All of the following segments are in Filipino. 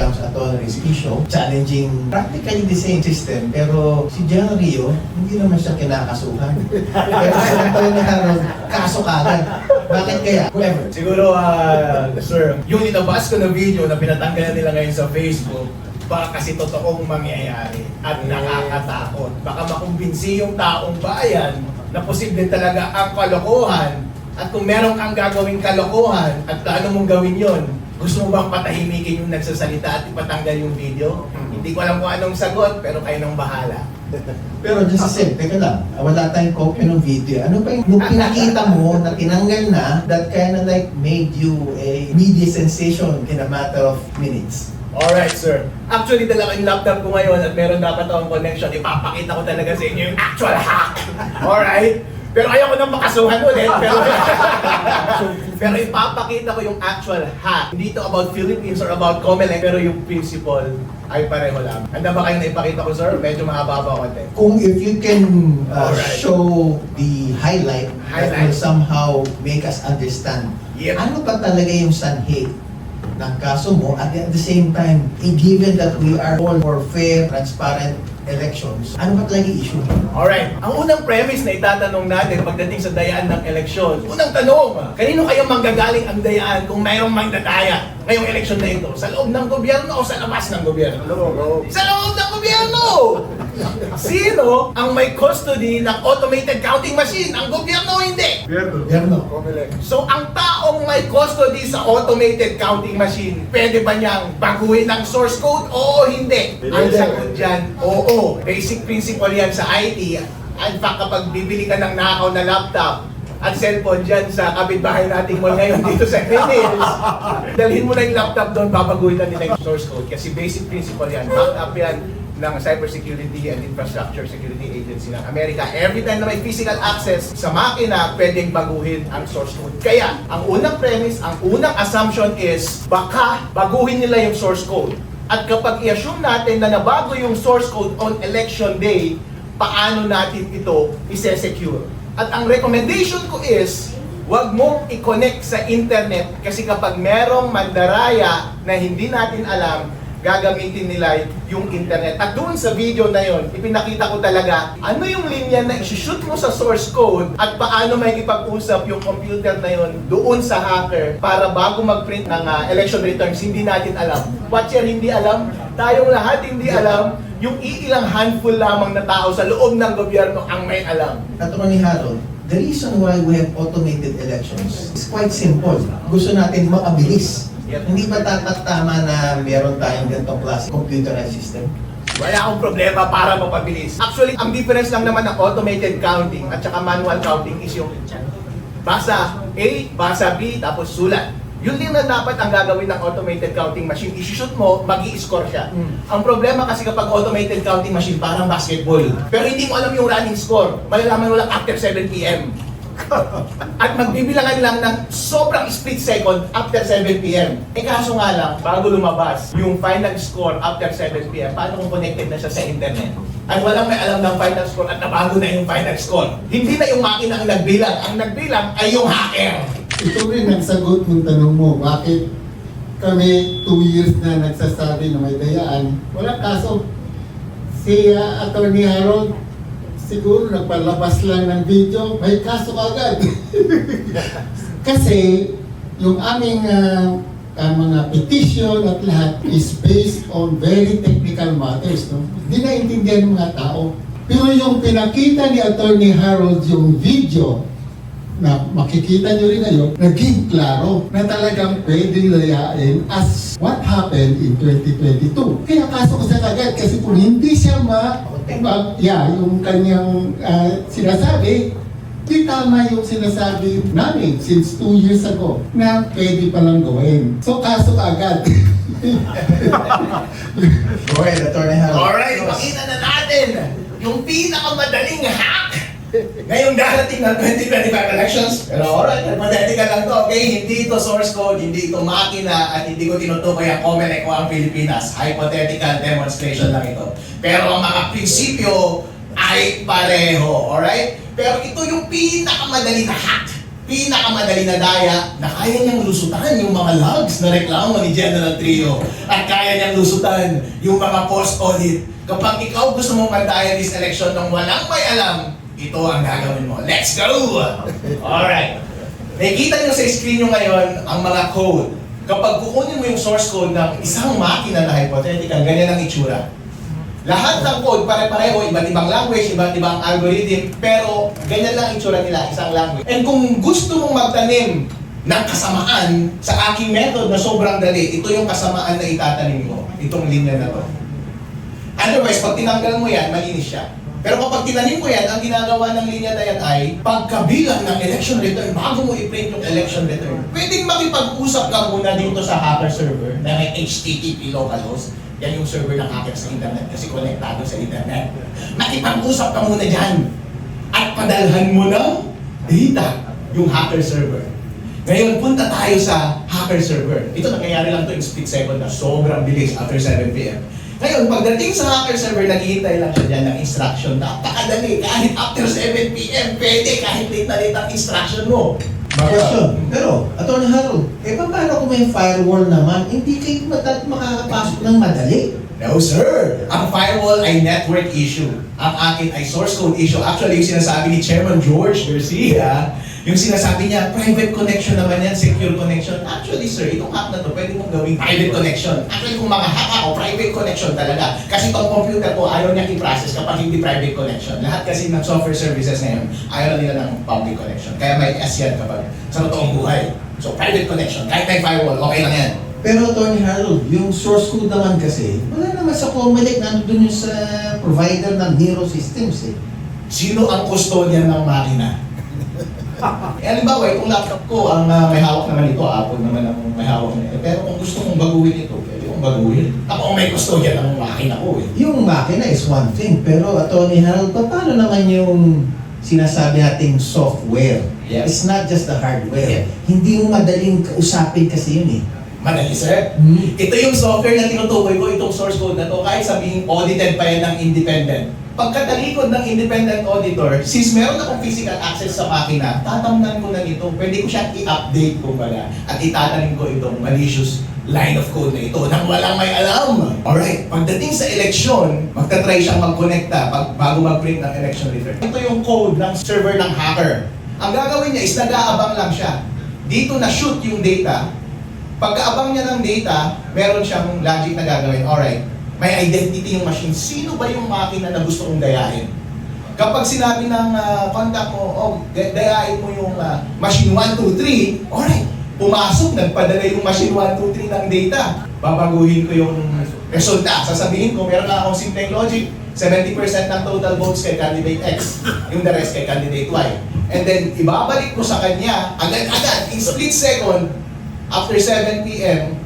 becomes a tolerance issue, challenging practically the same system. Pero si John Rio, hindi naman siya kinakasuhan. Pero si Antonio Harold, kaso kagad. Bakit kaya? Whoever. Siguro, ah, sir, yung inabas ko na video na pinatanggalan nila ngayon sa Facebook, baka kasi totoong mangyayari at nakakatakot. Baka makumbinsi yung taong bayan na posible talaga ang kalokohan at kung meron kang gagawing kalokohan at paano mong gawin yon, gusto mo bang patahimikin yung nagsasalita at ipatanggal yung video? Hindi ko alam kung anong sagot, pero kayo nang bahala. Pero just to say, teka lang, wala tayong copy ng video. Ano pa yung pinakita mo na tinanggal na, that kind of like made you a media sensation in a matter of minutes. Alright, sir. Actually, dala ko yung laptop ko ngayon at meron dapat akong connection. Ipapakita ko talaga sa inyo yung actual hack. Alright? Pero ayoko nang makasuhan ulit. Pero, pero ipapakita ko yung actual hack. Hindi ito about Philippines or about Comelec, pero yung principle ay pareho lang. Handa ba kayong naipakita ko, sir? Medyo mahaba konti. Kung if you can uh, Alright. show the highlight, that will somehow make us understand Yep. ano pa talaga yung sanhi ng kaso mo at at the same time, eh, given that we are all for fair, transparent elections, ano ba talaga yung issue? Alright, ang unang premise na itatanong natin pagdating sa dayaan ng eleksyon, unang tanong, kanino kayo manggagaling ang dayaan kung mayroong magdadaya ngayong eleksyon na ito? Sa loob ng gobyerno o sa labas ng gobyerno? Sa loob ng gobyerno! Sino ang may custody ng automated counting machine? Ang gobyerno o hindi? Gobyerno. So ang taong may custody sa automated counting machine, pwede ba niyang baguhin ang source code? Oo o hindi? Ang sagot dyan, oo. Basic principle yan sa IT. In fact, kapag bibili ka ng nakaw na laptop, at cellphone dyan sa kapitbahay nating mall ngayon dito sa Hills. Dalhin mo na yung laptop doon, babaguhin na nila yung source code. Kasi basic principle yan, backed up yan ng Cybersecurity and Infrastructure Security Agency ng Amerika. Every time na may physical access sa makina, pwedeng baguhin ang source code. Kaya, ang unang premise, ang unang assumption is, baka baguhin nila yung source code. At kapag i-assume natin na nabago yung source code on election day, paano natin ito ise-secure? At ang recommendation ko is, Huwag mong i-connect sa internet kasi kapag merong mandaraya na hindi natin alam, gagamitin nila yung internet. At doon sa video na yon, ipinakita ko talaga ano yung linya na i-shoot mo sa source code at paano may ipag-usap yung computer na yon doon sa hacker para bago mag-print ng ah, election returns, hindi natin alam. Yan hindi alam? Tayong lahat hindi alam. Yung iilang handful lamang na tao sa loob ng gobyerno ang may alam. Attorney Harold, the reason why we have automated elections is quite simple. Gusto natin makabilis. Yep. Hindi ba tatak tama na meron tayong ganitong klase computerized system? Wala akong problema para mapabilis. Actually, ang difference lang naman ng automated counting at saka manual counting is yung basa A, basa B, tapos sulat. Yun din na dapat ang gagawin ng automated counting machine. I-shoot mo, mag score siya. Ang problema kasi kapag automated counting machine, parang basketball. Pero hindi mo alam yung running score. Malalaman mo lang after 7 p.m. At magbibilangan lang ng sobrang split second after 7 p.m. Eh kaso nga lang, bago lumabas yung final score after 7 p.m., paano kung connected na siya sa internet? At walang may alam ng final score at nabago na yung final score. Hindi na yung makina ang nagbilang. Ang nagbilang ay yung hacker. Ito rin ang sagot ng tanong mo, bakit kami two years na nagsasabi na may dayaan. Wala kaso. Si uh, Attorney Harold, siguro nagpalabas lang ng video, may kaso agad. Kasi yung aming ah, ah, mga petition at lahat is based on very technical matters. No? Hindi naintindihan ng mga tao. Pero yung pinakita ni Attorney Harold yung video, na makikita nyo rin ngayon, naging klaro na talagang pwedeng layain as what happened in 2022. Kaya kaso ko sa kagad kasi kung hindi siya ma... ma yeah, yung kanyang ah, sinasabi, di tama yung sinasabi namin since two years ago na pwede palang gawin. So kaso agad. Go ahead, Attorney Harold. Alright, makita na natin yung pinakamadaling hack ngayong darating ng 2025 elections. Pero alright, ka lang to, okay? Hindi ito source code, hindi ito makina, at hindi ko tinutukoy ang Comelec o ang Pilipinas. Hypothetical demonstration lang ito. Pero ang mga prinsipyo ay pareho, alright? Pero ito yung pinakamadali na hack. pinakamadali na daya na kaya niyang lusutan yung mga logs na reklamo ni General Trio at kaya niyang lusutan yung mga post-audit. Kapag ikaw gusto mong mandaya this election ng walang may alam, ito ang gagawin mo. Let's go! Alright. Nakikita niyo sa screen niyo ngayon ang mga code. Kapag kukunin mo yung source code ng isang makina na hypothetical, ganyan ang itsura. Lahat ng code pare-pareho, iba't ibang language, iba't ibang algorithm, pero ganyan lang ang itsura nila, isang language. And kung gusto mong magtanim ng kasamaan sa aking method na sobrang dali, ito yung kasamaan na itatanim mo, itong linya na to. Otherwise, pag tinanggal mo yan, malinis siya. Pero kapag tinanim mo yan, ang ginagawa ng linya na yan ay pagkabilang ng election return bago mo i-print yung election return. Pwedeng makipag-usap ka muna dito sa hacker server na may HTTP localhost. Yan yung server ng hacker sa internet kasi konektado sa internet. Makipag-usap ka muna dyan at padalhan mo ng data yung hacker server. Ngayon, punta tayo sa hacker server. Ito nangyayari lang to in split second na sobrang bilis after 7 p.m. Ngayon, pagdating sa hacker server, naghihintay lang siya dyan ng instruction. Napakadali, kahit after 7 p.m., pwede kahit late na late ang instruction mo. Question. Pero, Atty. Harold, eh paano kung may firewall naman, hindi kayo mata- makakapasok ng madali? No, sir. Ang firewall ay network issue. Ang akin ay source code issue. Actually, yung sinasabi ni Chairman George Garcia, yung sinasabi niya, private connection naman yan, secure connection. Actually, sir, itong hack na to, pwede mong gawing private connection. Actually, kung mga hack ako, private connection talaga. Kasi itong computer ko, ayaw niya i-process kapag hindi private connection. Lahat kasi ng software services ngayon, ayaw nila ng public connection. Kaya may S yan kapag sa totoong buhay. So, private connection. Kahit may firewall, okay lang yan. Pero Atty. Harold, yung source code naman kasi, wala naman sa Comelec, nandun yung sa provider ng Hero Systems eh. Sino ang custodian ng makina? eh, halimbawa, itong laptop ko, ang ah, may hawak naman ito, Apple naman ang may hawak nito. Pero kung gusto mong baguhin ito, pwede kong baguhin. Ako ang may custodian ng makina ko eh. Yung makina is one thing, pero Atty. Harold, pa- paano naman yung sinasabi nating software? Yes. It's not just the hardware. Yeah. Hindi mo madaling kausapin kasi yun eh. Madali, sir. Hmm. Ito yung software na tinutukoy ko, itong source code na to, kahit sabihin audited pa yan ng independent. Pagkatalikod ng independent auditor, since meron akong physical access sa makina, tatamnan ko na nito. Pwede ko siyang i-update kumbaga at itatanim ko itong malicious line of code na ito nang walang may alam. Alright, pagdating sa eleksyon, magta-try siyang mag-connecta pag, bago mag-print ng election return. Ito yung code ng server ng hacker. Ang gagawin niya is nag-aabang lang siya. Dito na shoot yung data, Pagkaabang niya ng data, meron siyang logic na gagawin. Alright, may identity yung machine. Sino ba yung makina na gusto kong dayain? Kapag sinabi ng ah, contact mo, oh, dayain mo yung ah, machine 1, 2, 3, alright, pumasok, nagpadala yung machine 1, 2, 3 ng data. Babaguhin ko yung resulta. Sasabihin ko, meron na akong simpleng logic. 70% ng total votes kay candidate X, yung the rest kay candidate Y. And then, ibabalik mo sa kanya, agad-agad, in split second, after 7 p.m.,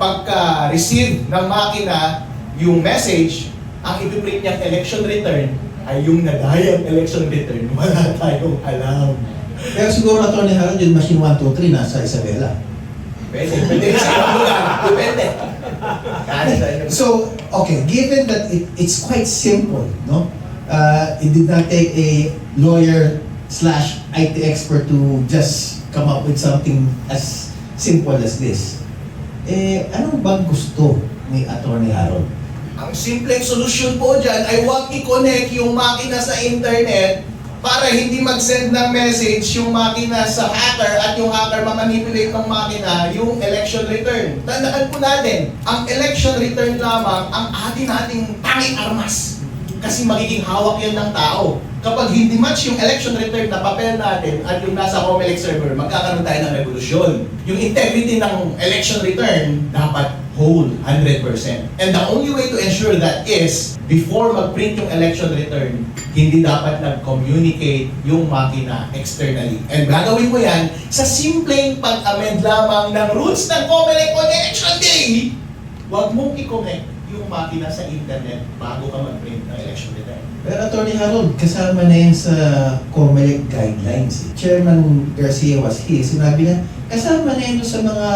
pagka-receive ng makina yung message, ang ipiprint niyang election return ay yung nadayang election return. Wala tayong alam. Pero siguro Atty. Harold, yung machine 1, 2, 3 nasa Isabela. Pwede, pwede sa ibang lugar. Depende. So, okay, given that it, it's quite simple, no? Uh, it did not take a lawyer slash IT expert to just come up with something as simple as this. Eh, anong bang gusto ni Atty. Harold? Ang simpleng solusyon po dyan ay huwag i-connect yung makina sa internet para hindi mag-send ng message yung makina sa hacker at yung hacker mamanipulate ng makina yung election return. Tandaan po natin, ang election return lamang ang atin nating tanging armas. Kasi magiging hawak yan ng tao. Kapag hindi match yung election return na papel natin at yung nasa Comelec server, magkakaroon tayo ng revolusyon. Yung integrity ng election return dapat whole, 100%. And the only way to ensure that is, before mag-print yung election return, hindi dapat nag-communicate yung makina externally. And gagawin mo yan sa simpleng pag-amend lamang ng rules ng Comelec on election day. Huwag mong i-connect yung makina sa internet bago ka mag-print ng election return. Pero Atty. Harold, kasama na yan sa COMELEC guidelines. eh. Chairman Garcia was here. Sinabi niya, kasama na yan sa mga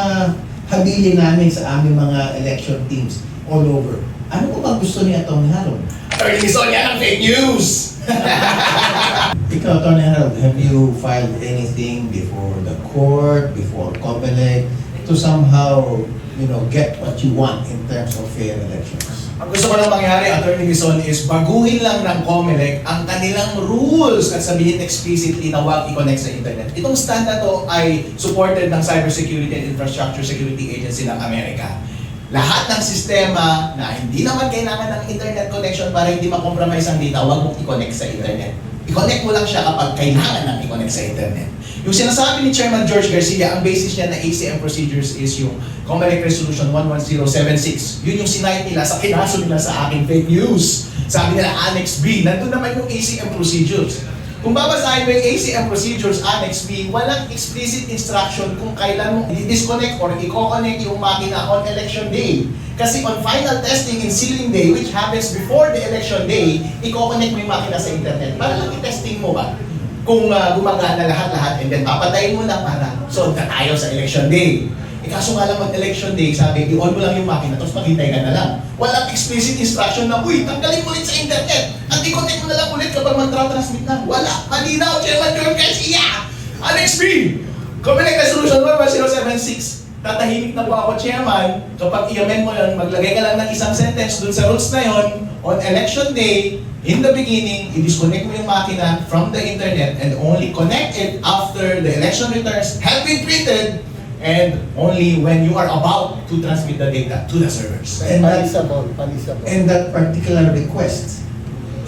habili namin sa aming mga election teams all over. Ano po ba gusto ni Atty. Harold? Attorney Sonia ng fake news! Ikaw, Attorney Harold, have you filed anything before the court, before COMELEC, to somehow, you know, get what you want in terms of fair elections? Ang gusto ko lang mangyari, Attorney Bison, is baguhin lang ng COMELEC ang kanilang rules at sabihin explicitly na huwag i-connect sa internet. Itong stand na to ay supported ng Cybersecurity and Infrastructure Security Agency ng Amerika. Lahat ng sistema na hindi naman kailangan ng internet connection para hindi makompromise ang data, huwag mong i-connect sa internet. I-connect mo lang siya kapag kailangan ng i-connect sa internet. Yung sinasabi ni Chairman George Garcia, ang basis niya na ACM procedures is yung Comelec Resolution 11076. Yun yung sinight nila sa kinaso nila sa aking fake news. Sabi nila Annex B, nandun naman yung ACM procedures. Kung babasahin mo yung ACM procedures Annex B, walang explicit instruction kung kailan mo i-disconnect or i-connect yung makina on election day. Kasi on final testing in sealing day, which happens before the election day, i-connect mo yung makina sa internet. Para lang i-testing mo ba? Kung uh, gumagana lahat-lahat and then papatayin mo lang para so na tayo sa election day. Eh kaso nga lang mag-election day, sabi, i-on mo lang yung makina, tapos maghintay ka na lang. Walang explicit instruction na, uy, tanggalin mo ulit sa internet. Mo na lang ulit kapag mag-transmit na. Wala. Malinaw, Chairman George Garcia. Annex B. Comelec Resolution 11076. Tatahimik na po ako, Chairman. Kapag i-amend mo yun, maglagay ka lang ng isang sentence dun sa rules na yon on election day, in the beginning, i-disconnect mo yung makina from the internet and only connect it after the election returns have been printed and only when you are about to transmit the data to the servers. And that- Palisable, palisable. And that particular request,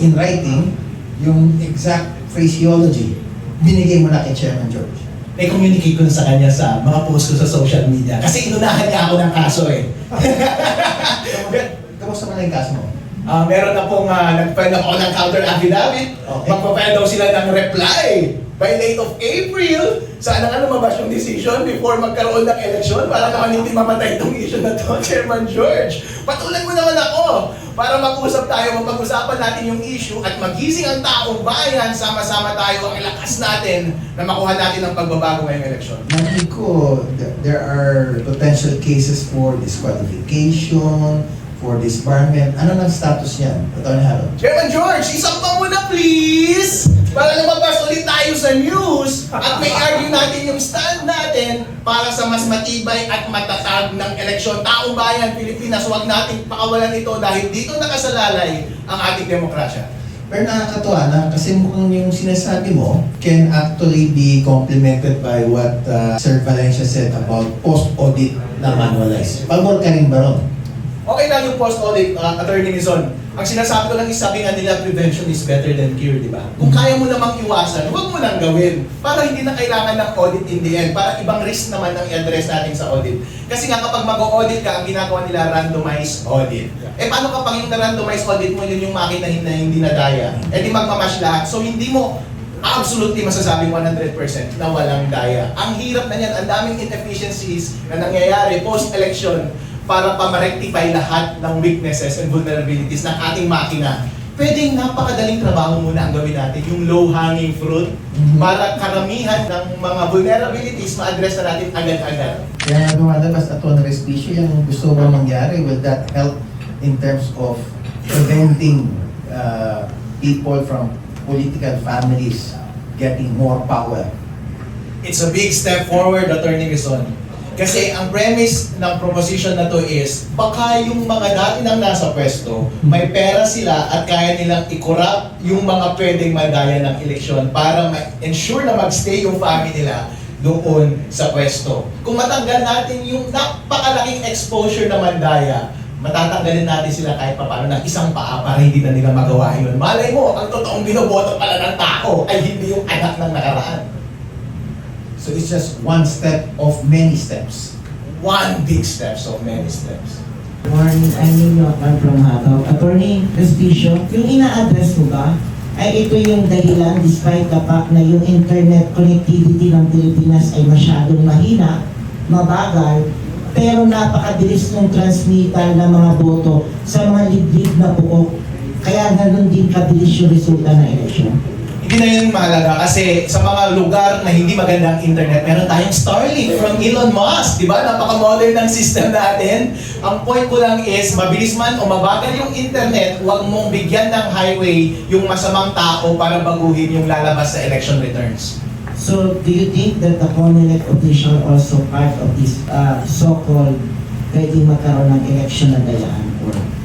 in writing, yung exact phraseology, binigay mo na kay Chairman George. Na-communicate ko na sa kanya sa mga post ko sa social media. Kasi inunahan niya ako ng kaso eh. Kamusta mo na yung kaso mo? Ah, meron na pong uh, nag-file na ako ng counter affidavit. Okay. Magpa-file daw sila ng reply by late of April. Sana nga lumabas yung decision before magkaroon ng eleksyon para naman hindi mamatay itong issue na to, Chairman George. Patulan mo naman ako para mag-usap tayo, mapag-usapan natin yung issue at magising ang taong bayan, sama-sama tayo ang ilakas natin na makuha natin ang pagbabago ngayong eleksyon. Narinig ko, th- there are potential cases for disqualification, for disbarment. Ano nang status niyan, Atty. Harold? Chairman George, isang muna please! Para lumabas ulit tayo sa news at may argue natin yung stand natin para sa mas matibay at matatag ng eleksyon. Taong bayan, Pilipinas, huwag nating pakawalan ito dahil dito nakasalalay ang ating demokrasya. Pero nakakatuwa na kasi mukhang yung sinasabi mo can actually be complemented by what uh, Sir Valencia said about post-audit na manualize. Pabor ka rin ba ron? Okay lang yung post-audit, uh, Attorney Mizon. Ang sinasabi ko lang is sabi nga nila, prevention is better than cure, di ba? Kung kaya mo namang iwasan, huwag mo nang gawin. Para hindi na kailangan ng audit in the end. Para ibang risk naman ang i-address natin sa audit. Kasi nga kapag mag-audit ka, ang ginagawa nila randomized audit. Eh paano kapag yung randomized audit mo, yun yung makina na hindi nadaya? Eh di magmamash lahat. So hindi mo absolutely masasabing 100% na walang daya. Ang hirap na yan, ang daming inefficiencies na nangyayari post-election para pa ma-rectify lahat ng weaknesses and vulnerabilities ng ating makina. Pwedeng napakadaling trabaho muna ang gawin natin, yung low-hanging fruit, Mhm. para karamihan ng mga vulnerabilities ma-address na natin agad-agad. Kaya lumalabas at on respicio yung gusto ba mangyari, will that help in terms of preventing uh, people from political families getting more power? It's a big step forward, Attorney Quezon. Kasi ang premise ng proposition na to is, baka yung mga dati nang nasa pwesto, may pera sila at kaya nilang i-corrupt yung mga pwedeng madaya ng eleksyon para ma-ensure na magstay yung family nila doon sa pwesto. Kung matanggal natin yung napakalaking exposure na mandaya, matatanggalin natin sila kahit papano ng isang paa para hindi na nila magawa yun. Malay mo, ang totoong binoboto pala ng tao ay hindi yung anak ng nakaraan. So it's just one step of many steps. one big step, so many steps. Morning, I'm Nino I'm from Hagaw. Attorney Respicio, yung ina-address mo ba ay ito yung dahilan despite the fact na yung internet connectivity ng Pilipinas ay masyadong mahina, mabagal, pero napakabilis ng transmittal ng mga boto sa mga liblib na buok. Kaya ganun din kabilis yung resulta ng eleksyon. Hindi na yun mahalaga kasi sa mga lugar na hindi magandang internet, meron tayong Starlink from Elon Musk. Di ba? Napaka-modern ng system natin. Ang point ko lang is, mabilis man o mabagal yung internet, huwag mong bigyan ng highway yung masamang tao para baguhin yung lalabas sa election returns. So, do you think that the COMELEC official also part of this uh, so-called pwedeng magkaroon ng election na dayaan? Or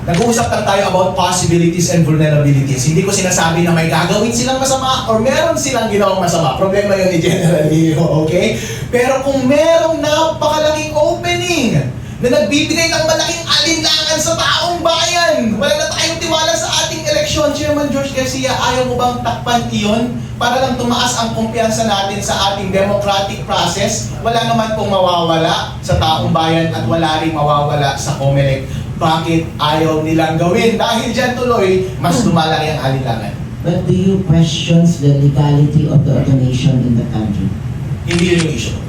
Nag-uusap lang tayo about possibilities and vulnerabilities. Hindi ko sinasabi na may gagawin silang masama or meron silang ginawang masama. Problema yun ni General Leo, okay? Pero kung merong napakalaking opening na nagbibigay ng malaking alinlangan sa taong bayan, wala na tayong tiwala sa ating eleksyon, Chairman George Garcia, ayaw mo bang takpan iyon para lang tumaas ang kumpiyansa natin sa ating democratic process? Wala naman pong mawawala sa taong bayan at wala rin mawawala sa COMELEC bakit ayaw nilang gawin. Dahil dyan tuloy, mas lumalaki ang alinlangan. But do you question the legality of the automation in the country? Hindi yun yung issue.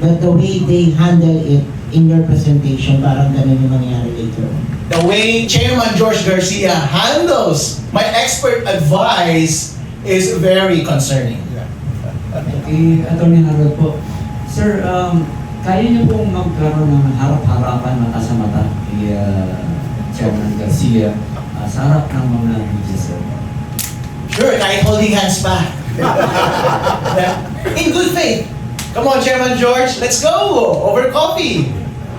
But the way they handle it in your presentation, parang ganun yung mangyari later on. The way Chairman George Garcia handles my expert advice is very concerning. Kay Atty. Harold po. Sir, um, kaya niyo pong magkaroon ng harap-harapan mata sa mata kay uh, Chairman Garcia uh, sa harap ng mga sir. Sure, kahit holding hands pa. In good faith. Come on, Chairman George, let's go! Over coffee!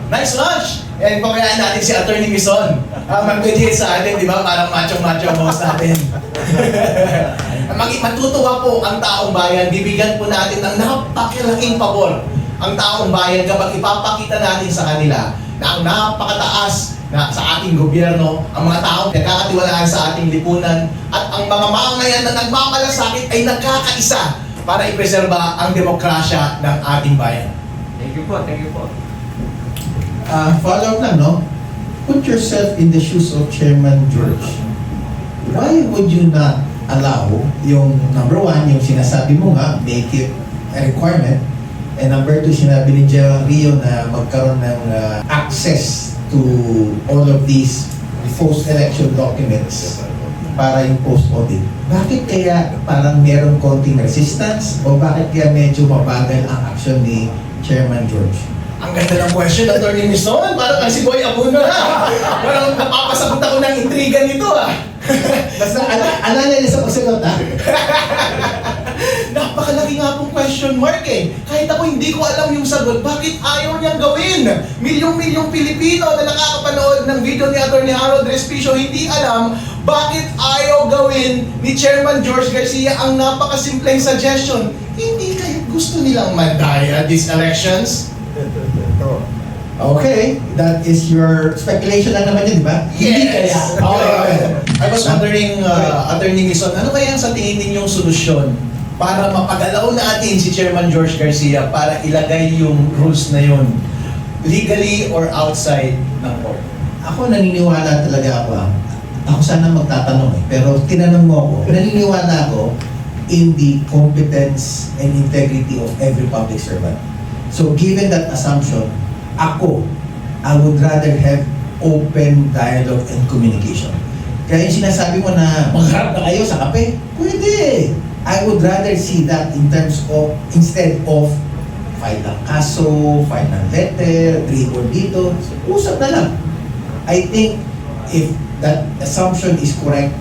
Nice lunch! And pamayaan natin si Attorney Mison. Uh, Mag-mediate sa atin, di ba? Parang macho-macho boss natin. Mag matutuwa po ang taong bayan. Bibigyan po natin ng napakalaking pabor ang taong bayan kapag ipapakita natin sa kanila na ang napakataas na sa ating gobyerno, ang mga taong nagkakatiwalaan sa ating lipunan at ang mga mamamayan na nagmamalasakit ay nagkakaisa para ipreserba ang demokrasya ng ating bayan. Thank you po, thank you po. Uh, follow up lang, no? Put yourself in the shoes of Chairman George. Why would you not allow yung number one, yung sinasabi mo nga, make it a requirement, and number two, sinabi ni Rio na magkaroon ng uh, access to all of these post-election documents para yung post-audit. Bakit kaya parang meron konting resistance o bakit kaya medyo mabagal ang action ni Chairman George? Ang ganda ng question, Attorney Mison. Parang ang si Boy Abuna. Parang napapasagot ako ng intriga nito ah. Basta ala, alala niya sa pagsagot ha? Napakalaki nga pong question mark eh. Kahit ako hindi ko alam yung sagot, bakit ayaw niyang gawin? Milyong-milyong Pilipino na nakakapanood ng video ni Atty. Harold Respicio hindi alam bakit ayaw gawin ni Chairman George Garcia ang napakasimpleng suggestion. Hindi kayo gusto nilang mandaya these elections? Okay, that is your speculation lang naman yun, di ba? Hindi kaya. Okay, okay. I was wondering, uh, Attorney Mison, ano kaya sa tingin ninyong solusyon para mapagalaw natin si Chairman George Garcia para ilagay yung rules na yun legally or outside ng court? Ako naniniwala talaga ako ah. Ako sana magtatanong eh. Pero tinanong mo ako, naniniwala ako in the competence and integrity of every public servant. So given that assumption, ako, I would rather have open dialogue and communication. Kaya yung sinasabi mo na magharap na kayo sa kape, pwede. I would rather see that in terms of, instead of file ng kaso, file ng letter, report dito, usap na lang. I think if that assumption is correct,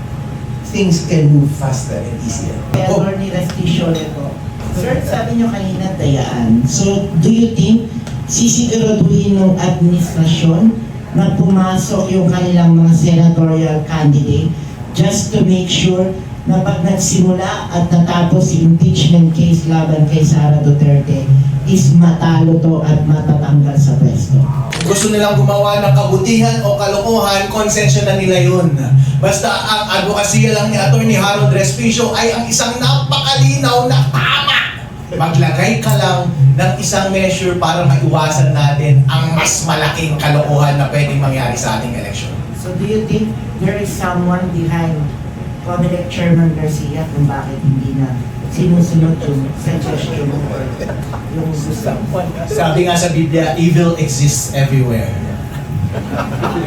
things can move faster and easier. Kaya Oh, Attorney Resticio po. Sir, sabi niyo kanina dayaan. So, do you think sisiguraduhin ng administrasyon na pumasok yung kanilang mga senatorial candidate just to make sure na pag nagsimula at natapos si impeachment case laban kay Sara Duterte is matalo to at matatanggal sa pwesto. gusto nilang gumawa ng kabutihan o kalokohan, konsensya na nila yun. Basta ang advokasya lang ni Atty. Harold Respicio ay ang isang napakalinaw na tama. Maglagay ka lang ng isang measure para maiwasan natin ang mas malaking kalokohan na pwedeng mangyari sa ating eleksyon. So do you think there is someone behind Comelec Chairman Garcia kung bakit hindi na sinusunod yung suggestion or yung gusto? Sabi nga sa Biblia, evil exists everywhere.